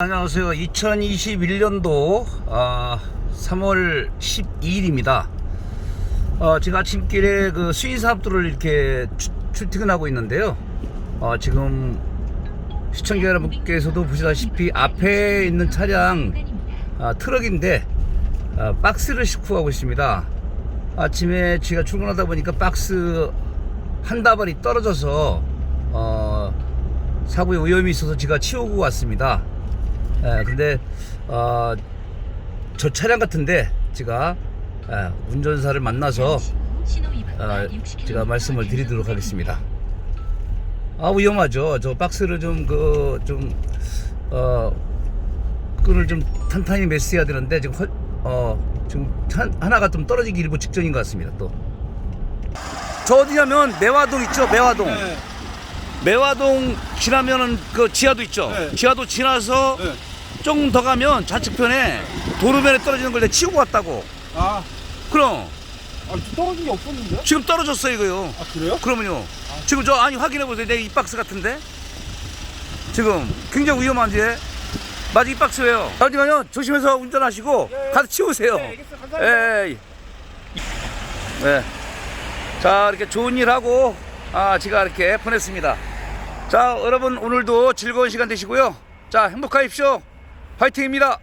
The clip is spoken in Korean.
안녕하세요. 2021년도 3월 12일입니다. 어, 지금 아침길에 그 수인 사업도를 이렇게 추- 출퇴근하고 있는데요. 어, 지금 시청자 여러분께서도 보시다시피 앞에 있는 차량 아, 트럭인데 아, 박스를 싣고 가고 있습니다. 아침에 제가 출근하다 보니까 박스 한 다발이 떨어져서 어, 사고의 위험이 있어서 제가 치우고 왔습니다. 예, 근데 어, 저 차량 같은데 제가 예, 운전사를 만나서 어, 제가 말씀을 드리도록 하겠습니다. 아 위험하죠. 저 박스를 좀 그 좀 어, 끈을 좀 탄탄히 매스해야 되는데 지금 헐, 어 지금 한, 하나가 좀 떨어지기 일보 직전인 것 같습니다. 또. 저 어디냐면 매화동 있죠, 매화동. 네. 매화동 지나면은 그 지하도 있죠. 네. 지하도 지나서 네. 조금 더 가면 좌측편에 도로변에 떨어지는 걸 내가 치우고 왔다고. 아, 그럼 아 떨어진 게 없었는데? 지금 떨어졌어요 이거요. 아 그래요? 그러면요. 지금 저 아니 확인해 보세요. 내 이 박스 같은데. 지금 굉장히 위험한데. 맞아 이 박스예요. 하지만요 조심해서 운전하시고 예, 예. 가서 치우세요. 네, 알겠어요. 감사합니다. 예. 네. 자 이렇게 좋은 일 하고 아 제가 이렇게 보냈습니다. 자 여러분 오늘도 즐거운 시간 되시고요. 자 행복하십시오. 화이팅입니다.